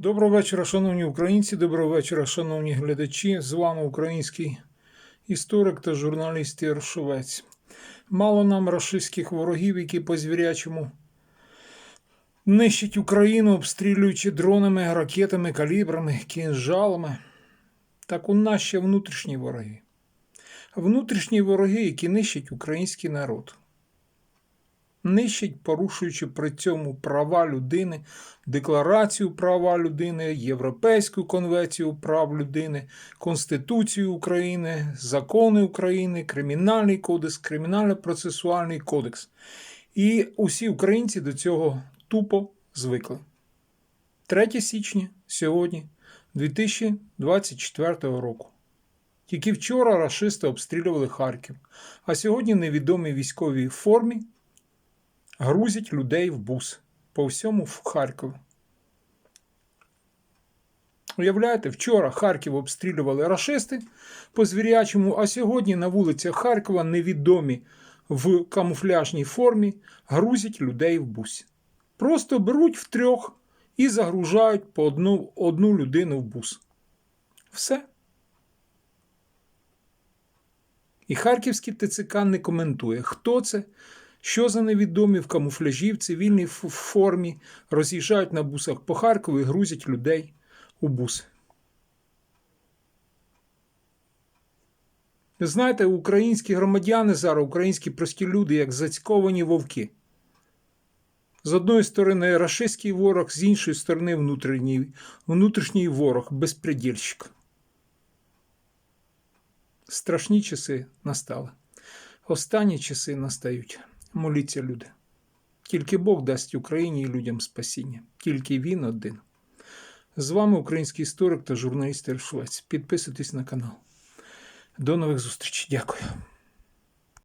Доброго вечора, шановні українці, доброго вечора, шановні глядачі. З вами український історик та журналіст Єршовець. Мало нам рашистських ворогів, які по звірячому нищать Україну, обстрілюючи дронами, ракетами, калібрами, кінжалами. Так у нас ще внутрішні вороги. Внутрішні вороги, які нищать український народ. Нищать, порушуючи при цьому права людини, Декларацію права людини, Європейську конвенцію прав людини, Конституцію України, закони України, Кримінальний кодекс, Кримінально-процесуальний кодекс. І усі українці до цього тупо звикли. 3 січня сьогодні 2024 року. Тільки вчора рашисти обстрілювали Харків, а сьогодні невідомі військовій формі грузять людей в бус по всьому в Харкові. Уявляєте, вчора Харків обстрілювали рашисти по звірячому, а сьогодні на вулицях Харкова невідомі в камуфляжній формі грузять людей в бус. Просто беруть втрьох і загружають по одну, одну людину в бус. Все. І Харківський ТЦК не коментує, хто це, що за невідомі в камуфляжі, в цивільній формі роз'їжджають на бусах по Харкову і грузять людей у бус. Знаєте, українські громадяни зараз, українські прості люди, як зацьковані вовки. З одної сторони рашистський ворог, з іншої сторони внутрішній, внутрішній ворог, безпредільщик. Страшні часи настали. Останні часи настають. Моліться, люди. Тільки Бог дасть Україні і людям спасіння. Тільки Він один. З вами український історик та журналіст Швець. Підписуйтесь на канал. До нових зустрічей. Дякую.